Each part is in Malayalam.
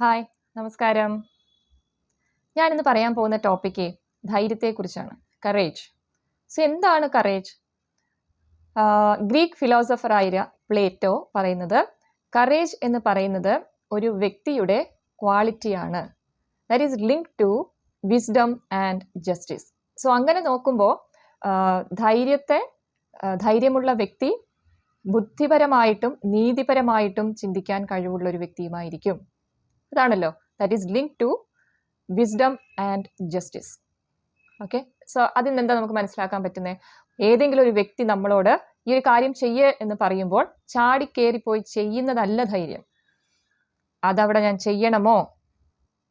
ഹായ് നമസ്കാരം. ഞാനിന്ന് പറയാൻ പോകുന്ന ടോപ്പിക്ക് ധൈര്യത്തെക്കുറിച്ചാണ്. കറേജ് സോ എന്താണ് കറേജ് ഗ്രീക്ക് ഫിലോസഫർ ഫിലോസഫറായ പ്ലേറ്റോ പറയുന്നത് കറേജ് എന്ന് പറയുന്നത് ഒരു വ്യക്തിയുടെ ക്വാളിറ്റിയാണ് that is link to wisdom and justice so അങ്ങനെ നോക്കുമ്പോൾ ധൈര്യത്തെ ധൈര്യമുള്ള വ്യക്തി ബുദ്ധിപരമായിട്ടും നീതിപരമായിട്ടും ചിന്തിക്കാൻ കഴിവുള്ള ഒരു വ്യക്തിയുമായിരിക്കും. അതാണല്ലോ that is link to wisdom and justice okay so അതിൽ നിന്ന് എന്താ നമുക്ക് മനസ്സിലാക്കാൻ പറ്റുന്നത് ഏതെങ്കിലും ഒരു വ്യക്തി നമ്മളോട് ഈ ഒരു കാര്യം ചെയ്യേ എന്ന് പറയുമ്പോൾ ചാടിക്കേറിപ്പോയി ചെയ്യുന്നതല്ല ധൈര്യം. അതവിടെ ഞാൻ ചെയ്യണമോ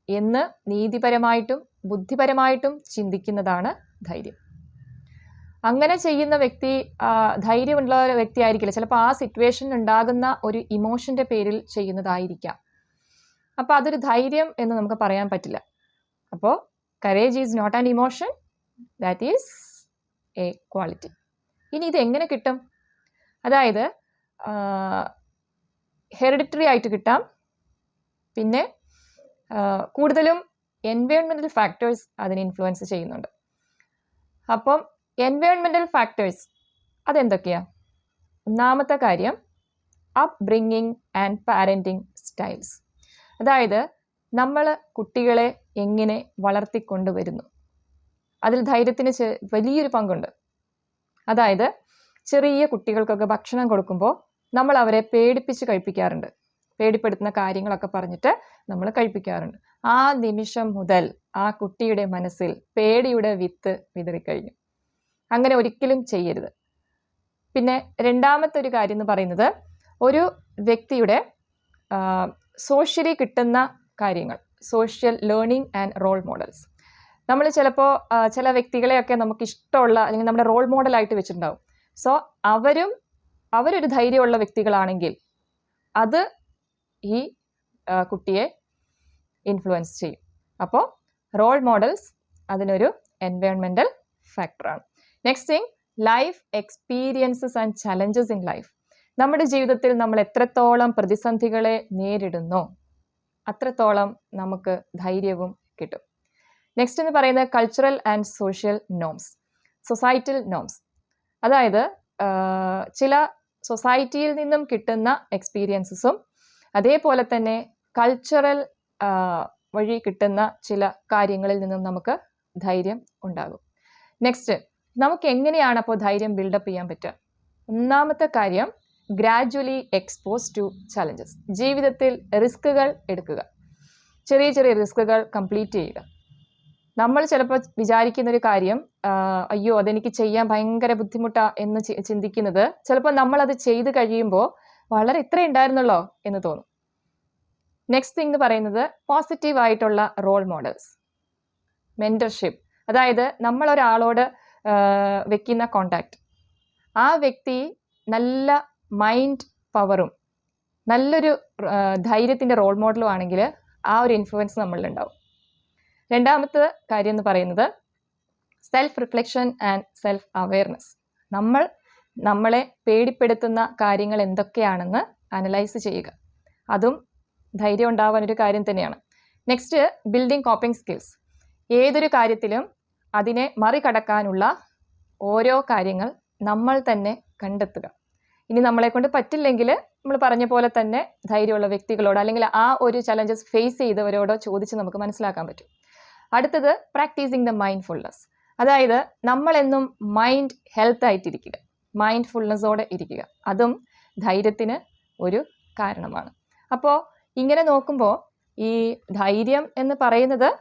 എന്ന് നീതിപരമായിട്ടും ബുദ്ധിപരമായിട്ടും ചിന്തിക്കുന്നതാണ് ധൈര്യം. അങ്ങനെ ചെയ്യുന്ന വ്യക്തി ധൈര്യമുള്ള വ്യക്തി ആയിരിക്കില്ല ചിലപ്പോൾ ആ സിറ്റുവേഷൻ ഉണ്ടാകുന്ന ഒരു ഇമോഷന്റെ പേരിൽ ചെയ്യുന്നതായിരിക്കാം. അപ്പോൾ അതൊരു ധൈര്യം എന്ന് നമുക്ക് പറയാൻ പറ്റില്ല. അപ്പോൾ courage is not an emotion that is a quality ഇനി ഇത് എങ്ങനെ കിട്ടും? അതായത് ഹെറിഡിറ്ററി ആയിട്ട് കിട്ടാം. പിന്നെ കൂടുതലും എൻവയോൺമെന്റൽ ഫാക്ടേഴ്സ് അതിനെ ഇൻഫ്ലുവൻസ് ചെയ്യുന്നുണ്ട്. അപ്പം എൻവയോൺമെന്റൽ ഫാക്ടേഴ്സ് അതെന്തൊക്കെയാ? ഒന്നാമത്തെ കാര്യം upbringing and parenting styles അതായത് നമ്മൾ കുട്ടികളെ എങ്ങനെ വളർത്തിക്കൊണ്ടുവരുന്നു. അതിൽ ധൈര്യത്തിന് വലിയൊരു പങ്കുണ്ട്. അതായത് ചെറിയ കുട്ടികൾക്കൊക്കെ ഭക്ഷണം കൊടുക്കുമ്പോൾ നമ്മൾ അവരെ പേടിപ്പിച്ച് കഴിപ്പിക്കാറുണ്ട്. പേടിപ്പെടുത്തുന്ന കാര്യങ്ങളൊക്കെ പറഞ്ഞിട്ട് നമ്മൾ കഴിപ്പിക്കാറുണ്ട്. ആ നിമിഷം മുതൽ ആ കുട്ടിയുടെ മനസ്സിൽ പേടിയുടെ വിത്ത് വിതറിക്കഴിഞ്ഞു. അങ്ങനെ ഒരിക്കലും ചെയ്യരുത്. പിന്നെ രണ്ടാമത്തെ ഒരു കാര്യം എന്ന് പറയുന്നത് ഒരു വ്യക്തിയുടെ സോഷ്യലി കിട്ടുന്ന കാര്യങ്ങൾ social learning and role models നമ്മൾ ചിലപ്പോൾ ചില വ്യക്തികളെയൊക്കെ നമുക്ക് ഇഷ്ടമുള്ള അല്ലെങ്കിൽ നമ്മുടെ റോൾ മോഡലായിട്ട് വെച്ചിട്ടുണ്ടാവും. സോ അവരും അവരൊരു ധൈര്യമുള്ള വ്യക്തികളാണെങ്കിൽ അത് ഈ കുട്ടിയെ ഇൻഫ്ലുവൻസ് ചെയ്യും. അപ്പോൾ റോൾ മോഡൽസ് അതിനൊരു എൻവയോൺമെന്റൽ ഫാക്ടറാണ് next thing life experiences and challenges in life നമ്മുടെ ജീവിതത്തിൽ നമ്മൾ എത്രത്തോളം പ്രതിസന്ധികളെ നേരിടുന്നു അത്രത്തോളം നമുക്ക് ധൈര്യവും കിട്ടും. നെക്സ്റ്റ് എന്ന് പറയുന്നത് cultural and social norms societal norms അതായത് ചില സൊസൈറ്റിയിൽ നിന്നും കിട്ടുന്ന എക്സ്പീരിയൻസസും അതേപോലെ തന്നെ കൾച്ചറൽ വഴി കിട്ടുന്ന ചില കാര്യങ്ങളിൽ നിന്നും നമുക്ക് ധൈര്യം ഉണ്ടാകും. നെക്സ്റ്റ് നമുക്ക് എങ്ങനെയാണ് അപ്പോൾ ധൈര്യം ബിൽഡപ്പ് ചെയ്യാൻ പറ്റുക? ഒന്നാമത്തെ കാര്യം ഗ്രാജുവലി എക്സ്പോസ് ടു ചലഞ്ചസ് ജീവിതത്തിൽ റിസ്കുകൾ എടുക്കുക. ചെറിയ ചെറിയ റിസ്കുകൾ കംപ്ലീറ്റ് ചെയ്യുക. നമ്മൾ ചിലപ്പോൾ വിചാരിക്കുന്ന ഒരു കാര്യം അയ്യോ അതെനിക്ക് ചെയ്യാൻ ഭയങ്കര ബുദ്ധിമുട്ടാണ് എന്ന് ചിന്തിക്കുന്നത് ചിലപ്പോൾ നമ്മൾ അത് ചെയ്ത് കഴിയുമ്പോൾ വളരെ ഇത്ര ഉണ്ടായിരുന്നല്ലോ എന്ന് തോന്നും. നെക്സ്റ്റ് തിങ് എന്ന് പറയുന്നത് പോസിറ്റീവ് ആയിട്ടുള്ള റോൾ മോഡൽസ് മെന്റർഷിപ്പ് അതായത് നമ്മൾ ഒരാളോട് വെക്കുന്ന കോണ്ടാക്ട് ആ വ്യക്തി നല്ല മൈൻഡ് പവറും നല്ലൊരു ധൈര്യത്തിന്റെ റോൾ മോഡലും ആണെങ്കിൽ ആ ഒരു ഇൻഫ്ലുവൻസ് നമ്മളിലുണ്ടാവും. രണ്ടാമത്തെ കാര്യം എന്ന് പറയുന്നത് self reflection and self awareness നമ്മൾ നമ്മളെ പേടിപ്പെടുത്തുന്ന കാര്യങ്ങൾ എന്തൊക്കെയാണെന്ന് അനലൈസ് ചെയ്യുക. അതും ധൈര്യം ഉണ്ടാവാൻ ഒരു കാര്യം തന്നെയാണ്. നെക്സ്റ്റ് ബിൽഡിംഗ് കോപ്പിംഗ് സ്കിൽസ് ഏതൊരു കാര്യത്തിലും അതിനെ മറികടക്കാനുള്ള ഓരോ കാര്യങ്ങൾ നമ്മൾ തന്നെ കണ്ടെത്തുക. ഇനി നമ്മളെ കൊണ്ട് പറ്റില്ലെങ്കിൽ നമ്മൾ പറഞ്ഞ പോലെ തന്നെ ധൈര്യമുള്ള വ്യക്തികളോട് അല്ലെങ്കിൽ ആ ഒരു ചലഞ്ചസ് ഫേസ് ചെയ്തവരോടോ ചോദിച്ച് നമുക്ക് മനസ്സിലാക്കാൻ പറ്റും. അടുത്തത് പ്രാക്ടീസിങ് ദ മൈൻഡ്ഫുൾനെസ് അതായത് നമ്മളെന്നും മൈൻഡ് ഹെൽത്ത് ആയിട്ടിരിക്കുക. മൈൻഡ്ഫുൾനെസ്സോടെ ഇരിക്കുക. അതും ധൈര്യത്തിന് ഒരു കാരണമാണ്. അപ്പോൾ ഇങ്ങനെ നോക്കുമ്പോൾ ഈ ധൈര്യം എന്ന് പറയുന്നത്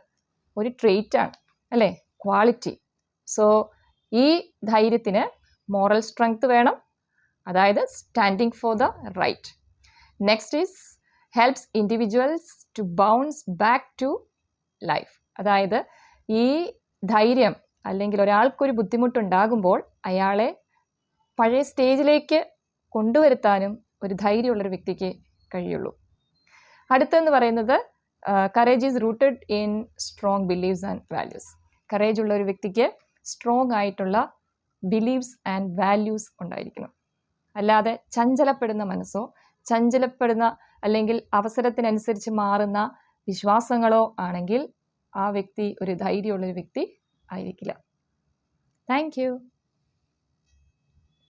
ഒരു ട്രെയ്റ്റ് ആണ് അല്ലേ? ക്വാളിറ്റി സോ ഈ ധൈര്യത്തിന് മോറൽ സ്ട്രെങ്ത് വേണം അതായത് standing for the right next is helps individuals to bounce back to life അതായത് ഈ ധൈര്യം അല്ലെങ്കിൽ ഒരാൾക്കൊരു ബുദ്ധിമുട്ടുണ്ടാകുമ്പോൾ അയാളെ പഴയ സ്റ്റേജിലേക്ക് കൊണ്ടുവരുത്താനും ഒരു ധൈര്യമുള്ളൊരു വ്യക്തിക്ക് കഴിയുള്ളൂ. അടുത്തെന്ന് പറയുന്നത് courage is rooted in strong believes and values courage ഉള്ള ഒരു വ്യക്തിക്ക് സ്ട്രോങ് ആയിട്ടുള്ള ബിലീവ്സ് ആൻഡ് വാല്യൂസ് ഉണ്ടായിരിക്കണം. അല്ലാതെ ചഞ്ചലപ്പെടുന്ന മനസ്സോ ചഞ്ചലപ്പെടുന്ന അല്ലെങ്കിൽ അവസരത്തിനനുസരിച്ച് മാറുന്ന വിശ്വാസങ്ങളോ ആണെങ്കിൽ ആ വ്യക്തി ഒരു ധൈര്യമുള്ളൊരു വ്യക്തി ആയിരിക്കില്ല. താങ്ക്